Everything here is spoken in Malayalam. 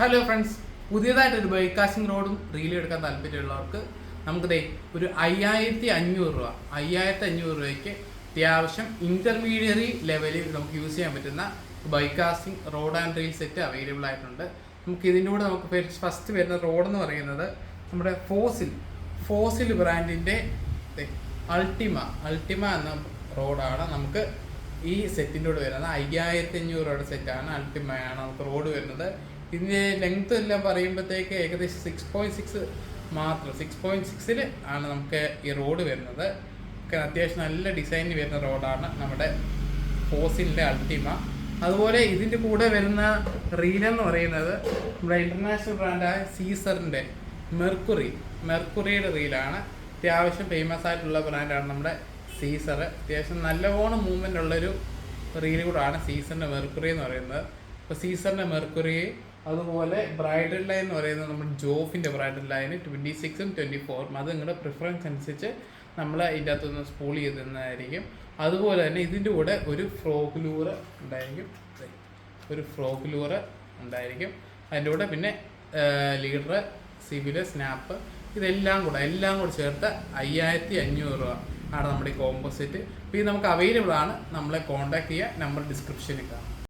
ഹലോ ഫ്രണ്ട്സ് പുതിയതായിട്ട് ഒരു ബൈക്കാസിംഗ് റോഡും റീലും എടുക്കാൻ താല്പര്യമുള്ളവർക്ക് നമുക്ക് ദേ ഒരു അയ്യായിരത്തി അഞ്ഞൂറ് രൂപ അയ്യായിരത്തി അഞ്ഞൂറ് രൂപയ്ക്ക് അത്യാവശ്യം ഇന്റർമീഡിയറി ലെവലിൽ നമുക്ക് യൂസ് ചെയ്യാൻ പറ്റുന്ന baitcasting rod and reel set available ആയിട്ടുണ്ട്. നമുക്ക് ഇതിന്റെ കൂടെ നമുക്ക് ഫസ്റ്റ് വരുന്ന റോഡ് എന്ന് പറയുന്നത് നമ്മുടെ ഫോസിൽ ഫോസിൽ ബ്രാൻഡിന്റെ അൾട്ടിമ അൾട്ടിമ എന്ന റോഡാണ് നമുക്ക് ഈ സെറ്റിന്റെ കൂടെ വരുന്നത് അയ്യായിരത്തി അഞ്ഞൂറ് രൂപയുടെ സെറ്റാണ് അൾട്ടിമയാണ് നമുക്ക് റോഡ് വരുന്നത് ഇതിന്റെ ലെങ്ത് എല്ലാം പറയുമ്പോഴത്തേക്ക് ഏകദേശം സിക്സ് പോയിന്റ് സിക്സ് മാത്രം. സിക്സ് പോയിന്റ് സിക്സിൽ ആണ് നമുക്ക് ഈ റോഡ് വരുന്നത്. അത്യാവശ്യം നല്ല ഡിസൈനിൽ വരുന്ന റോഡാണ് നമ്മുടെ ഫോസിലിന്റെ അൾട്ടിമ അതുപോലെ ഇതിന്റെ കൂടെ വരുന്ന റീൽ എന്ന് പറയുന്നത് നമ്മുടെ ഇന്റർനാഷണൽ ബ്രാൻഡായ സീസറിന്റെ മെർക്കുറി മെർക്കുറിയുടെ റീലാണ് അത്യാവശ്യം ഫേമസ് ആയിട്ടുള്ള ബ്രാൻഡാണ് നമ്മുടെ സീസർ അത്യാവശ്യം നല്ലവണ്ണം മൂവ്മെന്റ് ഉള്ളൊരു റീൽ കൂടാണ് സീസറിന്റെ മെർക്കുറി എന്ന് പറയുന്നത്. അപ്പോൾ സീസറിന്റെ മെർക്കുറി അതുപോലെ ബ്രൈഡൽ ലൈൻ എന്ന് പറയുന്നത് നമ്മുടെ ജോഫിന്റെ ബ്രൈഡൽ ലൈന് ട്വന്റി സിക്സും ട്വന്റി ഫോറും അത് നിങ്ങളുടെ പ്രിഫറൻസ് അനുസരിച്ച് നമ്മൾ ഇതിന്റെ അകത്തുനിന്ന് സ്പൂൾ ചെയ്തിരുന്നതായിരിക്കും അതുപോലെ തന്നെ ഇതിന്റെ കൂടെ ഒരു ഫ്രോക്ക് ലൂറ് ഉണ്ടായിരിക്കും. ഒരു ഫ്രോക്ക് ലൂറ് ഉണ്ടായിരിക്കും. അതിന്റെ കൂടെ പിന്നെ ലീഡർ സിവിൽ സ്നാപ്പ് ഇതെല്ലാം കൂടെ എല്ലാം കൂടെ ചേർത്ത് അയ്യായിരത്തി അഞ്ഞൂറ് രൂപ ആണ് നമ്മുടെ ഈ കോമ്പോസിറ്റ് അപ്പോൾ ഇത് നമുക്ക് അവൈലബിൾ ആണ്. നമ്മളെ കോൺടാക്ട് ചെയ്യുക നമ്പർ ഡിസ്ക്രിപ്ഷനിൽ കാണാം.